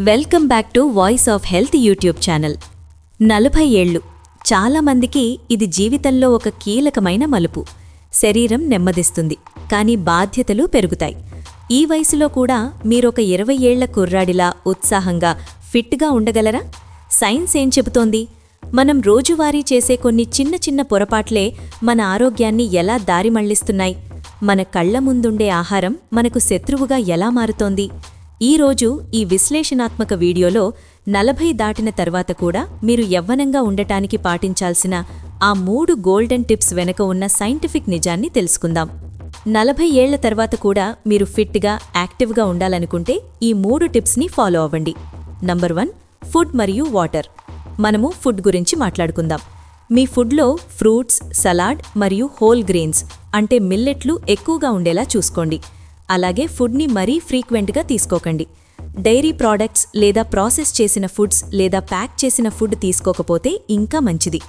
Welcome back to voice of health YouTube channel నలభై ఏళ్ళు. చాలామందికి ఇది జీవితంలో ఒక కీలకమైన మలుపు. శరీరం నెమ్మదిస్తుంది కానీ బాధ్యతలు పెరుగుతాయి. ఈ వయసులో కూడా మీరొక ఇరవై ఏళ్ళ కుర్రాడిలా ఉత్సాహంగా ఫిట్గా ఉండగలరా? సైన్స్ ఏం చెబుతోంది? మనం రోజువారీ చేసే కొన్ని చిన్న చిన్న పొరపాట్లే మన ఆరోగ్యాన్ని ఎలా దారి మళ్ళిస్తున్నాయి? మన కళ్ళ ముందుండే ఆహారం మనకు శత్రువుగా ఎలా మారుతోంది? ఈరోజు ఈ విశ్లేషణాత్మక వీడియోలో నలభై దాటిన తర్వాత కూడా మీరు యవ్వనంగా ఉండటానికి పాటించాల్సిన ఆ మూడు గోల్డెన్ టిప్స్ వెనక ఉన్న సైంటిఫిక్ నిజాన్ని తెలుసుకుందాం. నలభై ఏళ్ళ తర్వాత కూడా మీరు ఫిట్గా యాక్టివ్గా ఉండాలనుకుంటే ఈ మూడు టిప్స్ని ఫాలో అవ్వండి. నంబర్ వన్ ఫుడ్ మరియు వాటర్. మనము ఫుడ్ గురించి మాట్లాడుకుందాం. మీ ఫుడ్లో ఫ్రూట్స్ సలాడ్ మరియు హోల్ గ్రెయిన్స్ అంటే మిల్లెట్లు ఎక్కువగా ఉండేలా చూసుకోండి. అలాగే ఫుడ్ని మరీ ఫ్రీక్వెంట్గా తీసుకోకండి. డైరీ ప్రోడక్ట్స్ లేదా ప్రాసెస్ చేసిన ఫుడ్స్ లేదా ప్యాక్ చేసిన ఫుడ్ తీసుకోకపోతే ఇంకా మంచిది.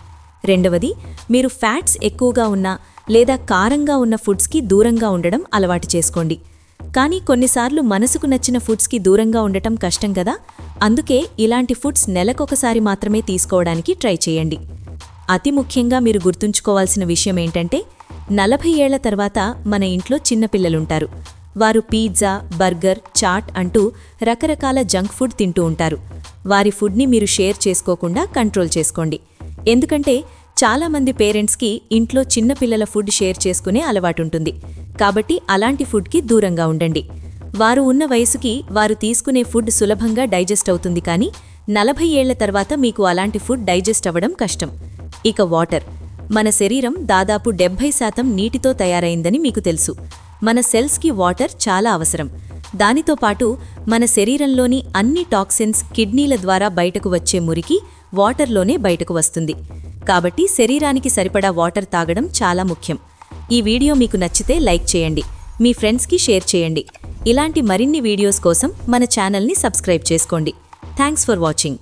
రెండవది మీరు ఫ్యాట్స్ ఎక్కువగా ఉన్న లేదా కారంగా ఉన్న ఫుడ్స్కి దూరంగా ఉండడం అలవాటు చేసుకోండి. కానీ కొన్నిసార్లు మనసుకు నచ్చిన ఫుడ్స్కి దూరంగా ఉండటం కష్టం కదా అందుకే ఇలాంటి ఫుడ్స్ నెలకొకసారి మాత్రమే తీసుకోవడానికి ట్రై చేయండి. అతి ముఖ్యంగా మీరు గుర్తుంచుకోవాల్సిన విషయం ఏంటంటే నలభై ఏళ్ళ తర్వాత మన ఇంట్లో చిన్నపిల్లలుంటారు వారు పిజ్జా బర్గర్ చాట్ అంటూ రకరకాల జంక్ ఫుడ్ తింటూ ఉంటారు. వారి ఫుడ్ని మీరు షేర్ చేసుకోకుండా కంట్రోల్ చేసుకోండి. ఎందుకంటే చాలామంది పేరెంట్స్కి ఇంట్లో చిన్నపిల్లల ఫుడ్ షేర్ చేసుకునే అలవాటుంటుంది. కాబట్టి అలాంటి ఫుడ్కి దూరంగా ఉండండి. వారు ఉన్న వయసుకి వారు తీసుకునే ఫుడ్ సులభంగా డైజెస్ట్ అవుతుంది కానీ నలభై ఏళ్ళ తర్వాత మీకు అలాంటి ఫుడ్ డైజెస్ట్ అవ్వడం కష్టం. ఇక వాటర్. మన శరీరం దాదాపు డెబ్భై శాతం నీటితో తయారైందని మీకు తెలుసు. మన సెల్స్కి వాటర్ చాలా అవసరం. దానితో పాటు మన శరీరంలోని అన్ని టాక్సిన్స్ కిడ్నీల ద్వారా బయటకు వచ్చే మురికి వాటర్లోనే బయటకు వస్తుంది. కాబట్టి శరీరానికి సరిపడా వాటర్ తాగడం చాలా ముఖ్యం. ఈ వీడియో మీకు నచ్చితే లైక్ చేయండి. మీ ఫ్రెండ్స్కి షేర్ చేయండి. ఇలాంటి మరిన్ని వీడియోస్ కోసం మన ఛానల్ని సబ్స్క్రైబ్ చేసుకోండి. Thanks for watching.